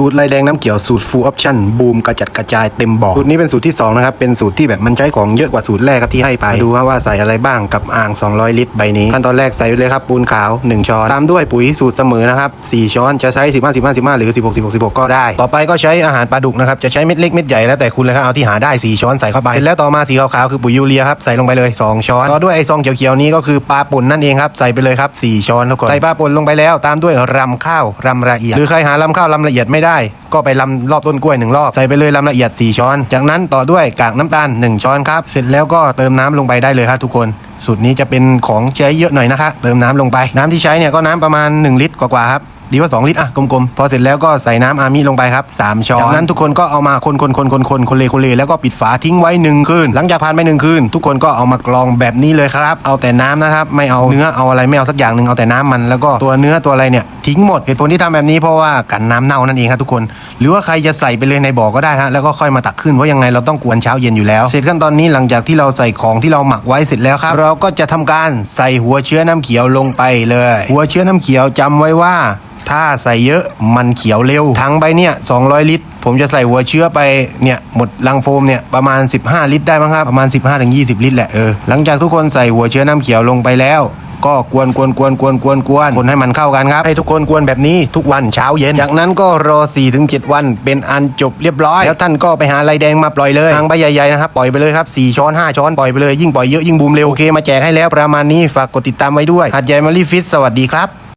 สูตรลายแดงน้ำเขียวสูตร full option บูมกระจัดกระจายเต็มบ่อสูตรนี้เป็นสูตรที่สองนะครับเป็นสูตรที่แบบมันใช้ของเยอะกว่าสูตรแรกครับที่ให้ไปดูครับว่าใส่อะไรบ้างกับอ่าง 200 ลิตรใบนี้ขั้นตอนแรกใส่เลยครับปูนขาว 1 ช้อนตามด้วยปุ๋ยสูตรเสมอนะครับ4ช้อนจะใช้ 15 15 15 หรือ 16 16 16 ก็ได้ ต่อไปก็ใช้อาหารปลาดุกนะครับจะใช้เม็ดเล็กเม็ดใหญ่แล้วแต่คุณเลยครับเอาที่หาได้ 4 ช้อนใส่เข้าไปเสร็จแล้วต่อมาสีขาวๆคือปุ๋ยยูเรียครับใส่ลงไปเลย 2 ช้อนต่อด้วยไอซองเขียวๆนี้ก็คือปลาป่นนั่นเองครับใส่ไปเลยครับ4ช้อนทุกคนใส่ปลาป่นลงไปแล้วตามด้วยรำข้าวรำละเอียดหรือใครหารำข้าวรำละเอียดไม่ได้ก็ไปลำรอบต้นกล้วยหนึ่งรอบใส่ไปเลยลำละเอียด 4 ช้อน จากนั้นต่อด้วยกากน้ำตาล 1 ช้อนครับ เสร็จแล้วก็เติมน้ำลงไปได้เลยครับทุกคนสูตรนี้จะเป็นของใช้เยอะหน่อยนะคะ เติมน้ำลงไปน้ำที่ใช้เนี่ยก็น้ำประมาณ 1 ลิตรกว่าๆครับ ดีว่า 2 ลิตรอะกลมๆ พอเสร็จแล้วก็ใส่น้ำอามิลงไปครับ 3 ช้อนจากนั้นทุกคนก็เอามาคนๆๆๆๆคนเลคนเลแล้วก็ปิดฝาทิ้งไว้หนึ่งคืนหลังจากผ่านไปหนึ่งคืนทุกคนก็เอามากรองแบบนี้เลยครับ เอาแต่น้ำนะครับ ไม่เอาเนื้อเอาอะไรไม่เอาสักอย่างหนึ่งเอาแต่น้ำมันแล้วก็ตัวเนื้อตัวอะไรเนี่ยทิ้งหมดเหตุผลที่ทำแบบนี้เพราะว่ากันน้ำเน่านั่นเองครับทุกคน หรือว่าใครจะใส่ไปเลยในบ่อก็ได้ฮะแล้วก็ค่อยมาตักขึ้นเพราะยังไงเราต้องกวนเช้าเย็นอยู่แล้ว เสร็จขั้นตอนนี้หลังจากที่เราใส่ของที่เราหมักไว้เสร็จแล้วครับ เราก็จะทำการใส่หัวเชื้อน้ำเขียวลงไปเลย หัวเชื้อน้ำเขียวจำไว้ว่าถ้าใส่เยอะมันเขียวเร็วทั้งใบเนี่ย 200 ลิตร ผมจะใส่หัวเชื้อไปเนี่ยหมดลังโฟมเนี่ยประมาณ 15 ลิตรได้มั้งครับ ประมาณ 15-20 ลิตรแหละเออ หลังจากทุกคนใส่หัวเชื้อน้ำเขียวลงไปแล้วก็กวนกวนกวนกวนกวนกวนคนให้มันเข้ากันครับ ให้ทุกคนกวนแบบนี้ทุกวันเช้าเย็น จากนั้นก็รอ4-7วัน เป็นอันจบเรียบร้อย แล้วท่านก็ไปหาลายแดงมาปล่อยเลยทางใบใหญ่ๆนะครับ ปล่อยไปเลยครับ4ช้อน 5 ช้อนปล่อยไปเลยยิ่งปล่อยเยอะยิ่งบูมเร็ว โอเค มาแจกให้แล้วประมาณนี้ฝากกดติดตามไว้ด้วยหัดใหญ่มารีฟิตสวัสดีครับ